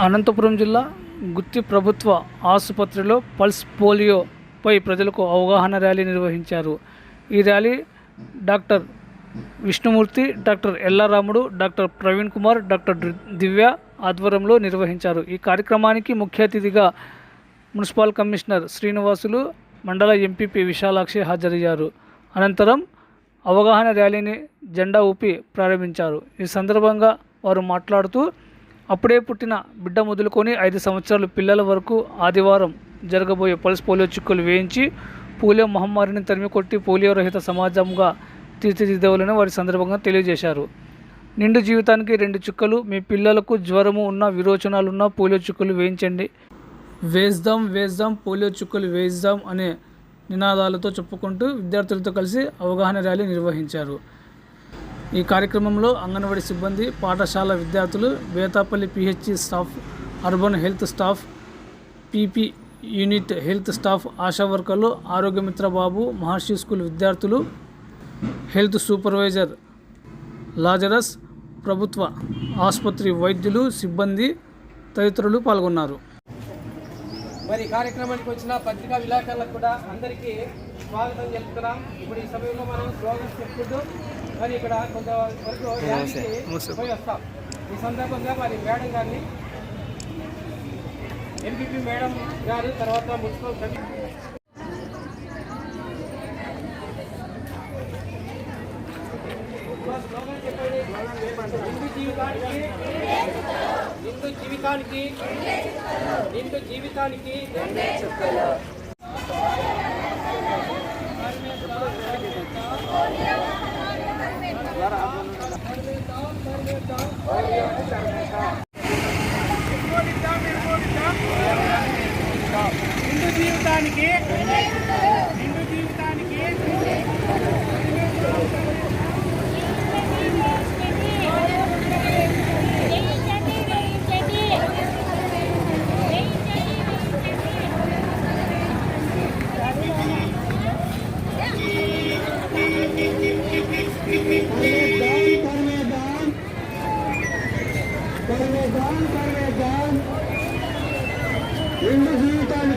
అనంతపురం జిల్లా గుత్తి ప్రభుత్వ ఆసుపత్రిలో పల్స్ పోలియోపై ప్రజలకు అవగాహన ర్యాలీ నిర్వహించారు. ఈ rally doctor Vishnumurthy doctor Ellaramudu doctor Praveen Kumar doctor Divya ఆధ్వర్యంలో నిర్వహించారు. ఈ కార్యక్రమానికి ముఖ్య అతిథిగా మున్సిపల్ కమిషనర్ శ్రీనివాసులు మండల ఎంపీపీ విశాలాక్షి హాజరయ్యారు. అనంతరం అవగాహన ర్యాలీని జెండా ఊపి ప్రారంభించారు. ఈ సందర్భంగా వారు మాట్లాడుతూ అప్పుడే పుట్టిన బిడ్డ మొదలుకొని ఐదు సంవత్సరాల పిల్లల వరకు ఆదివారం జరగబోయే పల్స్ పోలియో చిక్కులు వేయించి పోలియో మహమ్మారిని తరిమి కొట్టి పోలియో రహిత సమాజంగా తీర్చిదిద్దవాలని వారి సందర్భంగా తెలియజేశారు. నిండు జీవితానికి రెండు చుక్కలు మీ పిల్లలకు జ్వరము ఉన్న విరోచనాలు ఉన్న పోలియో చుక్కలు వేయించండి. వేద్దాం వేద్దాం పోలియో చుక్కలు వేద్దాం అనే నినాదాలతో చెప్పుకుంటూ విద్యార్థులతో కలిసి అవగాహన ర్యాలీ నిర్వహించారు. ఈ కార్యక్రమంలో అంగన్వాడీ సిబ్బంది పాఠశాల విద్యార్థులు Bethapalli PHC staff urban health staff PP unit health staff ASHA వర్కర్లు ఆరోగ్యమిత్ర బాబు మహర్షి స్కూల్ విద్యార్థులు హెల్త్ సూపర్వైజర్ లాజరస్ ప్రభుత్వ ఆసుపత్రి వైద్యులు సిబ్బంది తదితరులు పాల్గొన్నారు. మరి కార్యక్రమానికి వచ్చిన పత్రికా విలేకరులకు కూడా అందరికీ స్వాగతం చెప్తున్నాం. ఇప్పుడు ఈ సమయంలో మనం స్లోగన్స్ చెప్పుకుంటూ మరి ఇక్కడ కొంతవరకు పోయి వస్తాం. ఈ సందర్భంగా మరి మేడం గారిని ఎంపీపీ మేడం గారు తర్వాత మున్సిపల్ కమిటీ హిందూ జీవితానికి హిందూ జీవితానికి నిండు జీవితానికి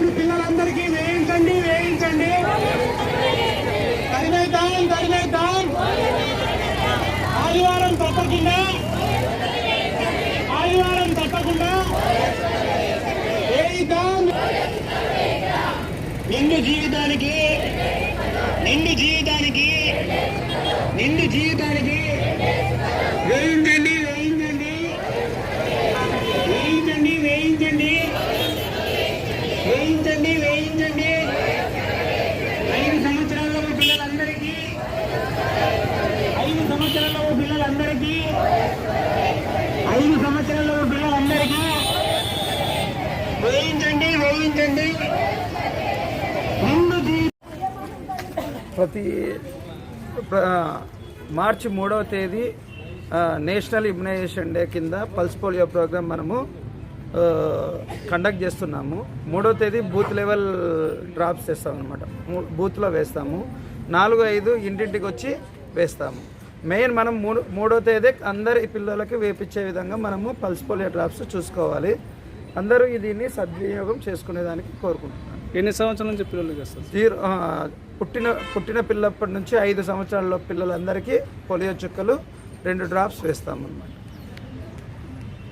సంవత్సరంలోపు పిల్లలందరికీ వేయించండి వేయించండి. తరిమేద్దాం తరిమేద్దాం ఆదివారం తప్పకుండా ఆదివారం తప్పకుండా వేయిద్దాం నిండు జీవితానికి నిండు జీవితానికి నిండు జీవితానికి వేయించండి వేయించండి. ఐదు సంవత్సరాల పిల్లలందరికీ ఐదు సంవత్సరాల పిల్లలందరికీ ఐదు సంవత్సరాల పిల్లలందరికీ వేయించండి వేయించండి. ప్రతి మార్చి మూడవ తేదీ నేషనల్ ఇమ్యునైజేషన్ డే కింద పల్స్ పోలియో ప్రోగ్రాం మనము కండక్ట్ చేస్తున్నాము. మూడో తేదీ బూత్ లెవెల్ డ్రాప్స్ చేస్తాం అనమాట బూత్లో వేస్తాము. నాలుగు ఐదు ఇంటింటికి వచ్చి వేస్తాము. మెయిన్ మనం మూడు మూడో తేదీ అందరి పిల్లలకి వేపించే విధంగా మనము పల్స్ పోలియో డ్రాప్స్ చూసుకోవాలి. అందరూ దీన్ని సద్వినియోగం చేసుకునేదానికి కోరుకుంటున్నాను. ఎన్ని సంవత్సరాల నుంచి పిల్లలు చేస్తారు? ఆ, పుట్టిన పుట్టిన పిల్లప్పటి నుంచి ఐదు సంవత్సరాల పిల్లలందరికీ పోలియో చుక్కలు రెండు డ్రాప్స్ వేస్తామన్నమాట.